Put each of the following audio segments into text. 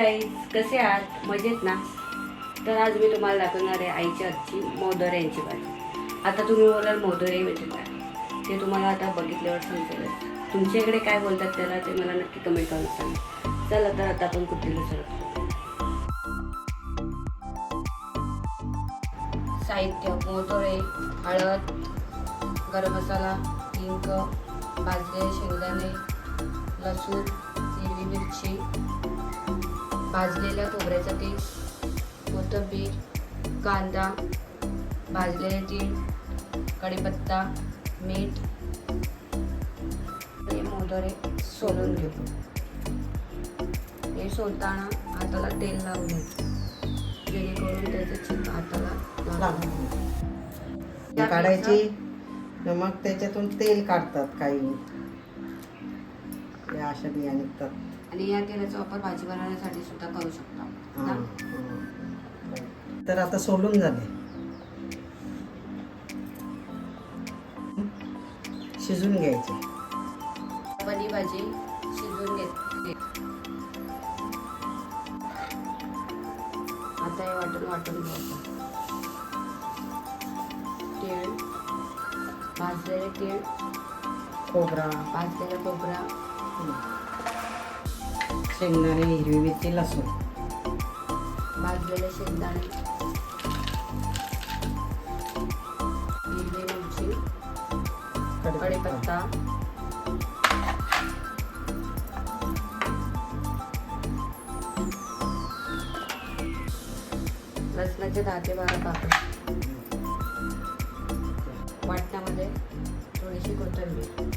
कसे आहात? मजेत ना? तर आज मी तुम्हाला दाखवणार आहे आईच्या आजची मोदोऱ्यांची भाजी आता तुम्ही बोलाल मोदोरे म्हणजे काय? ते तुम्हाला आता बघितल्यावर समजेल. तुमच्याकडे काय बोलतात त्याला ते मला नक्की कमेंट करून सांगा. चला तर आता आपण कुठलीला सुरुवात साहित्य मोदोरे हळद गरम मसाला हिंग भाजलेले शेंगदाणे लसूण हिरवी मिरची भाजलेल्या खोबऱ्याचं तेल कोथिंबीर कांदा भाजलेले तीळ कढीपत्ता मीठ हे मोदरे सोलून घेऊ हे सोलताना हाताला तेल लावून घ्यायचं. जेणेकरून त्याचं चिप हाताला लागू ती काढायची मग त्याच्यातून तेल काढतात काही. या अशा बिया निघतात. आणि या तेलाचा वापर भाजी बनवण्यासाठी सुद्धा करू शकतो. ना? तर आता सोलून झाले. शिजून घ्यायचे. आपण ही भाजी शिजवून घेतली आता हे वाटून वाटून घ्यायचं. तीळ भाजलेले तीळ खोबरा. भाजलेला खोबरा. शेंगदाणे हिरवी मिरची लसूण. भाजलेले शेंगदाणे. हिरवी मिरची. कढीपत्ता. लसणाचे दहा ते बारा पाकळी वाटणामध्ये थोडीशी कोथिंबीर.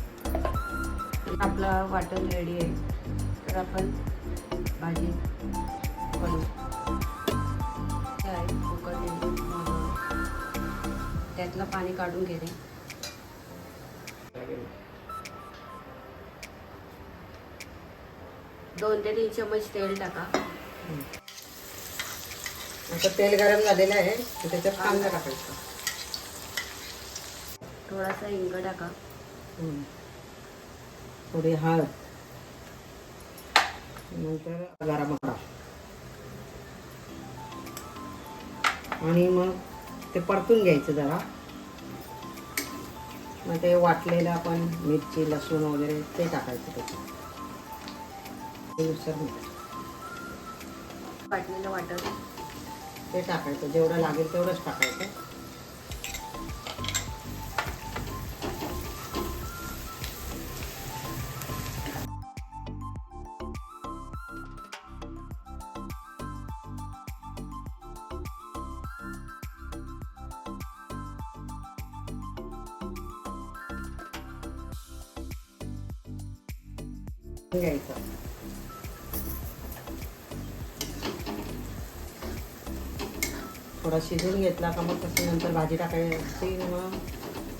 आपलं वाटण रेडी आहे. तर आपण भाजी. करू मोदक. त्यातलं पाणी काढून घेणे दोन ते तीन चमच तेल टाका. आता तेल गरम झालेलं आहे त्याच्यात कांदा टाकायचा. थोडासा हिंग टाका. थोडी हळद. नंतर गरम मसाला आणि मग ते परतून घ्यायचं जरा. मग ते वाटलेलं आपण मिरची लसूण वगैरे ते टाकायचं त्याच्यात. वाटलेलं वाटण ते टाकायचं. जेवढं लागेल तेवढंच टाकायचं. घ्यायचं. थोडा शिजून घेतला का मग तसं नंतर भाजी टाकायची मग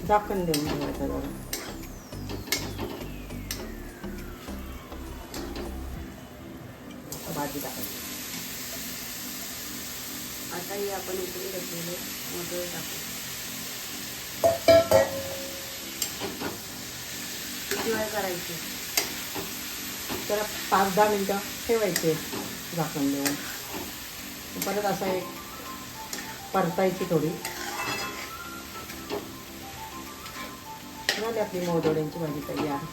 झाकण देऊन ठेवायचं जरा. भाजी टाकायची. आता हे आपण उकळी घेतलेले मोदक टाकू किती वेळ करायची? त्याला पाच दहा मिनटं ठेवायचे झाकण देऊन. परत असं एक परतायची थोडी. झाली आपली मोदोड्यांची भाजी तयार.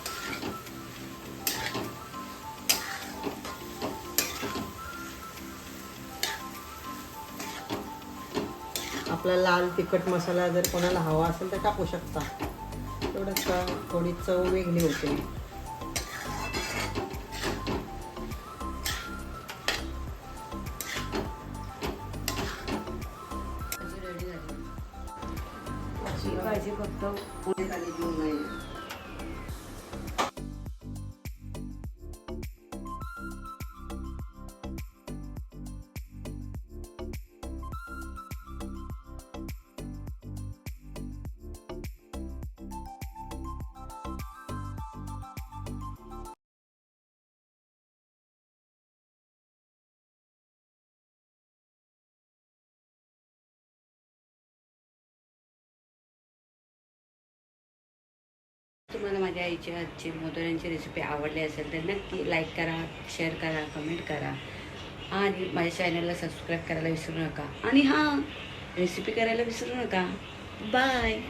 आपला लाल तिखट मसाला जर कोणाला हवा असेल तर टाकू शकता. तेवढंच का? थोडी चव वेगळी होते. पाहिजे भाजी फक्त तुम्हाला माझ्या आईच्या आजची मोदऱ्यांची रेसिपी आवडली असेल तर नक्की लाईक करा शेअर करा कमेंट करा. आणि माझ्या चॅनलला सबस्क्राईब करायला विसरू नका. आणि हां रेसिपी करायला विसरू नका. बाय